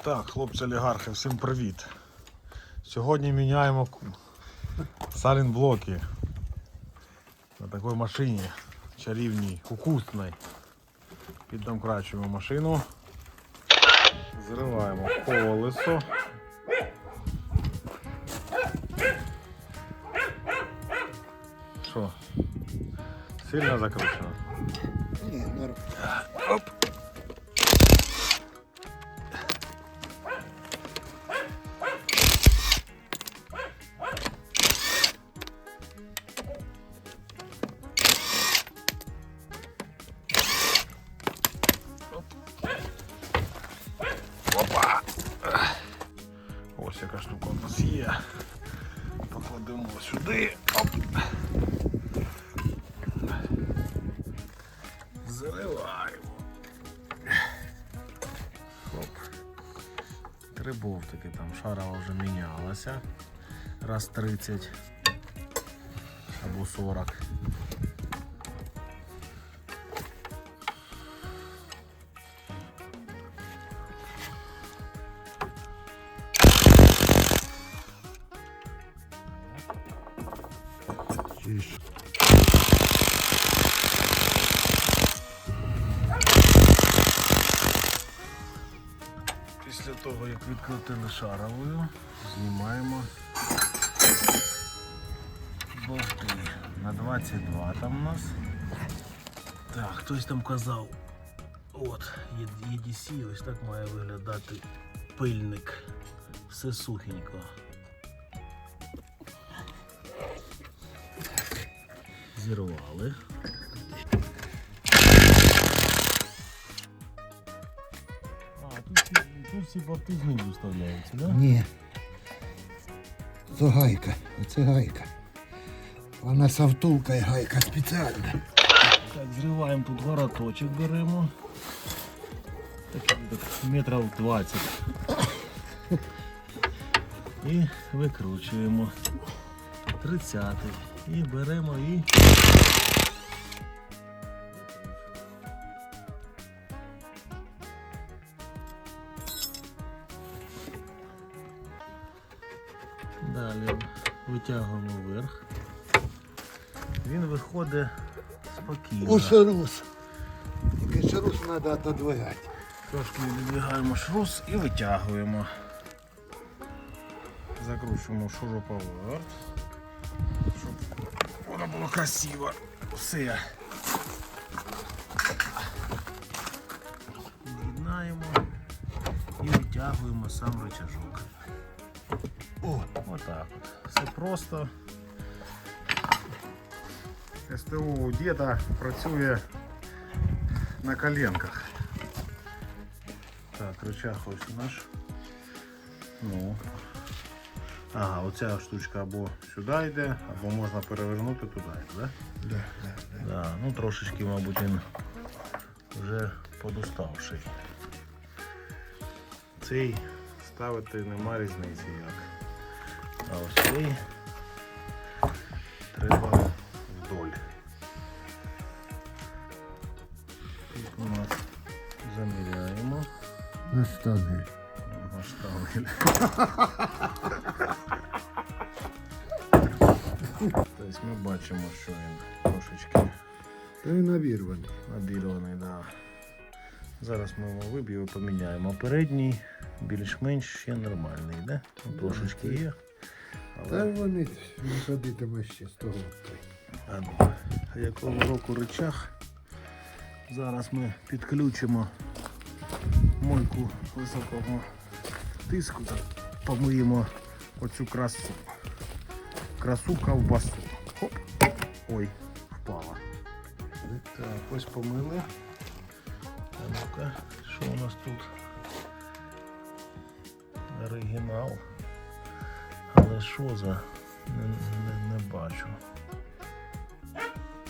Так, хлопці олігархи, всім привіт. Сьогодні міняємо салінблоки на такій машині чарівній, укусній. Піддомкрачуємо машину. Зриваємо колесо. Що? Сильно закручено? Ні, норм. Оп. Ось штука у нас є. Покладемо сюди. Оп. Заливаємо. Хоп. Три бовтики там шарова вже мінялася. Раз 30 або 40. Чиш. Після того, як відкрутили шаровою, знімаємо болти на 22 там у нас. Так, хтось там казав, от, EDC, ось так має виглядати пильник. Все сухенько. Зірвали. А, тут, всі- тут всі болти знизу вставляються, да? Ні. Це гайка. Оце гайка. Вона савтулка і гайка спеціальна. Так, зриваємо тут вороточок беремо. Так, так, метрів 20. І викручуємо. 30 І беремо і. Далі витягуємо вверх. Він виходить спокійно. О, шарус. Тільки шарус треба отодвигати. Трошки віддвигаємо шрус і витягуємо. Закручуємо шуруповерт, воно було красиво. Все. З'єднаємо і витягуємо сам рычажок. О, Отак от. Все просто. СТО у діда працює на коленках. Так, рычаг ось наш. Ну. Ага, оця штучка або сюди йде, або можна перевернути туди, да? да, да, да. Да, ну трошечки, мабуть, він вже подуставший. Цей ставити нема різниці як. А ось цей треба вдоль. Тут у нас заміряємо. На штани. Ага, штангель. Тобто ми бачимо, що він трошечки Та він навірваний. набілюваний, да. Зараз ми його виб'ємо, поміняємо. Передній більш-менш ще нормальний, да? Ну, Трошечки є. Та Але вони не ходитиме ще з того. а, ну, а якого року рычаг? Зараз ми підключимо мойку високого тиску та помиємо оцю красу. Красу ковбасу. Хоп. Ой, впала. Так, ось помили. А ну-ка, що у нас тут? Оригінал. Але що за? Не, не, не бачу.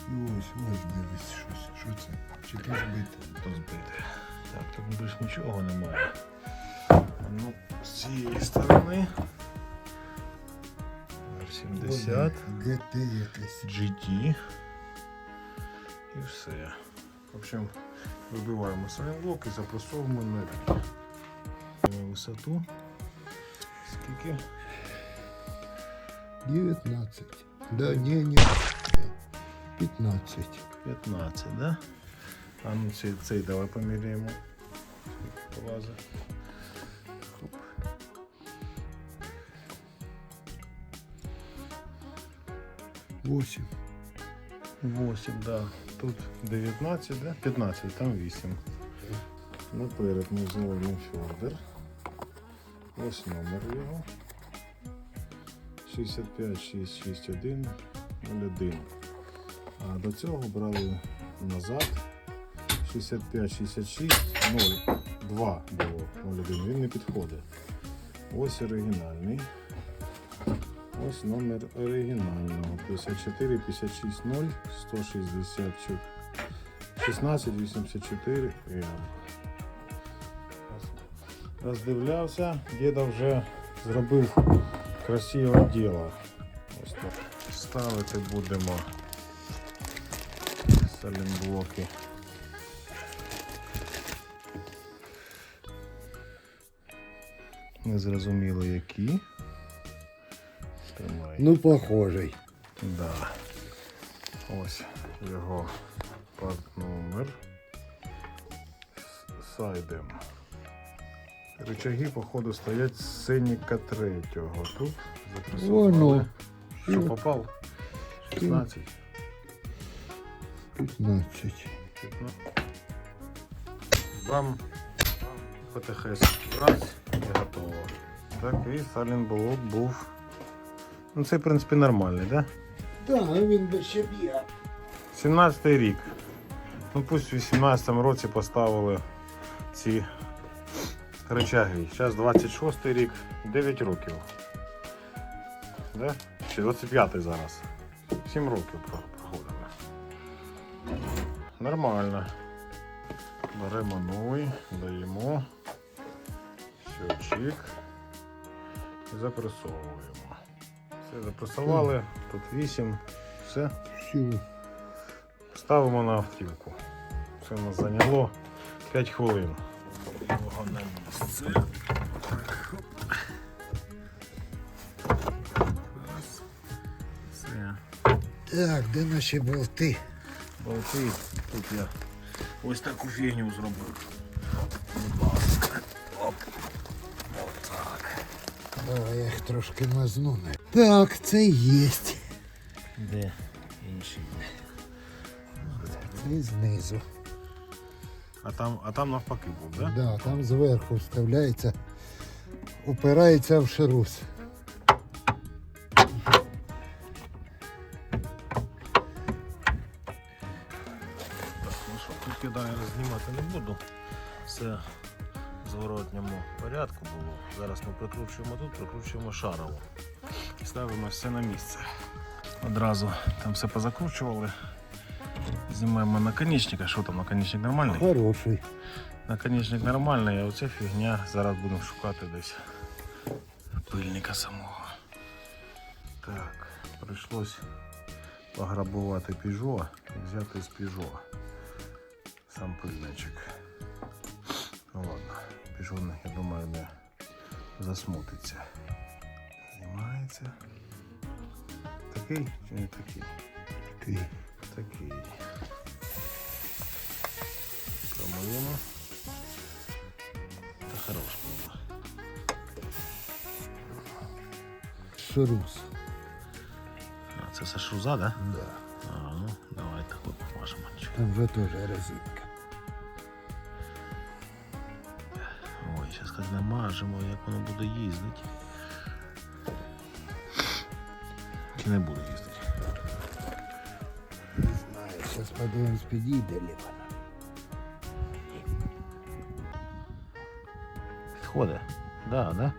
І ось, ось дивись щось. Що це? Чи ти збити? То збити. Так, тут більш нічого немає. Ну, з цієї сторони. R70, ГТ якесь. GT. І все. В общем, вибиваємо салінблок і запресовуємо на висоту. Скільки? 19. Да, не, не. 15. 15, да? А ну цей, цей давай поміряємо. Скільки 8. 8, да. Тут 19, да? 15, там 8. Наперед ми знову фьодер. Ось номер його. 65 661 01. А до цього брали назад 65 66 02 було 01. Він не підходить. Ось оригінальний. Ось номер оригінального 54 56 0 164 16 84 Р. Роздивлявся, діда вже зробив красиве діло. Ось так. Ставити будемо салінблоки. Не зрозуміло які. Ну, похожий. Да. Ось його партнумер. С- Сайдем. Рычаги, походу, стоять з синіка третього. Тут запресували. Воно. Що попав? 16. 15. 15. Бам. ПТХС раз і готово. Так, і Салін блок був. Ну, це, в принципі, нормальний, так? Да? Так, да, він би ще б'є. 17 рік. Ну пусть в 18-му році поставили ці речаги. Зараз 26 й рік, 9 років. Да? Чи 25 й зараз. 7 років про- проходимо. Нормально. Беремо новий, даємо. Щочик. І запресовуємо. Все, запресували. Тут 8. Все. Все. Ставимо на автівку. Це нас зайняло 5 хвилин. На місце. Так, де наші болти? Болти. Тут я ось таку фігню зробив. Давай я їх трошки мазну. Так, це є. Де інші? Це знизу. А там, а там навпаки був, так? Да? Да, там зверху вставляється, упирається в шарус. Так, ну що, тут кидаю знімати не буду. Все зворотньому порядку було. Зараз ми прикручуємо тут, прикручуємо шарово. Ставимо все на місце. Одразу там все позакручували. Знімаємо наконечник. А що там, наконечник нормальний? Хороший. Наконечник нормальний, а оця фігня зараз будемо шукати десь пильника самого. Так, прийшлось пограбувати Peugeot і взяти з Peugeot сам пильничок. Ну ладно, Peugeot, я думаю, не засмутиться. Знімається. Такий чи не такий? Такий. Такий. Промовимо. Та хорош було. Шарус. А, це Сашуза, да? Да. А, ну, давайте хоп, можемо. Там вже теж резинка. Зараз як намажемо, як воно буде їздити. Чи не буде їздити? Не знаю, зараз подивимось, підійде ли вона. Підходить? Да, да?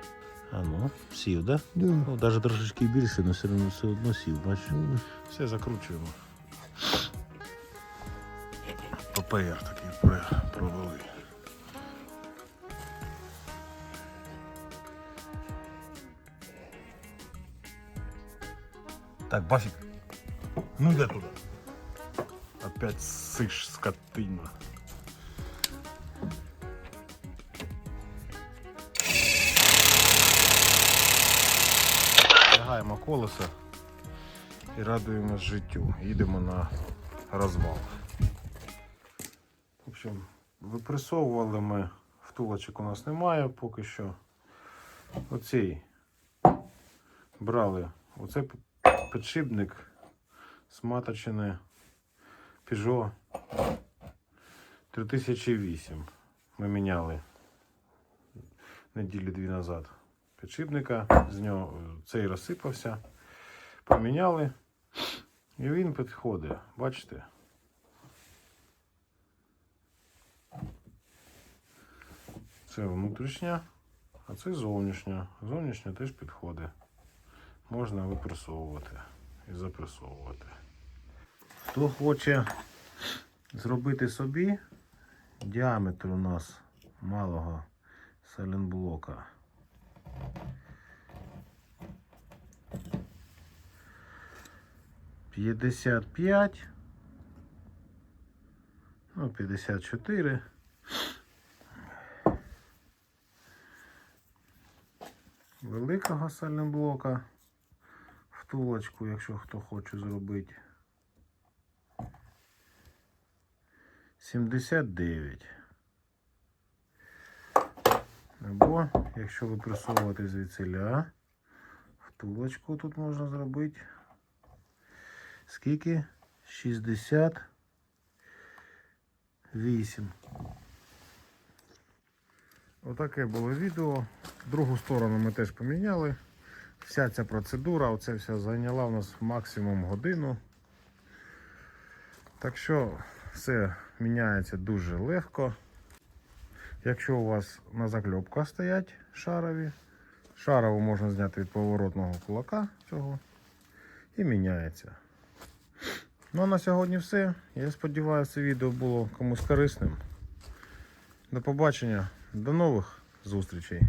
А ну, сів, да? Да. Ну, навіть трошечки більше, але все одно, все одно сів, бачиш? Ну, Все закручуємо. ППР такий провели. Так, Басик, ну йди туди. Опять сиш, скотина. Лягаємо колеса і радуємось життю. Їдемо на розвал. В общем, випресовували ми, втулочок у нас немає поки що. Оцей брали оцей підшипник з маточини Peugeot 3008. Ми міняли неділі дві назад підшипника. З нього цей розсипався. Поміняли. І він підходить. Бачите? Це внутрішня, а це зовнішня. Зовнішня теж підходить. Можна випресовувати і запресовувати. Хто хоче зробити собі діаметр у нас малого саленблока. П'ятдесят п'ять. Ну, 54. Великого саленблока. Втулочку, якщо хто хоче зробити. 79. Або, якщо випресовувати звідсиля, втулочку тут можна зробити. Скільки? 68. Отаке було відео. Другу сторону ми теж поміняли. Вся ця процедура, оце все зайняла у нас максимум годину. Так що все міняється дуже легко. Якщо у вас на закльопках стоять шарові, шарову можна зняти від поворотного кулака цього і міняється. Ну а на сьогодні все. Я сподіваюся, це відео було комусь корисним. До побачення, до нових зустрічей.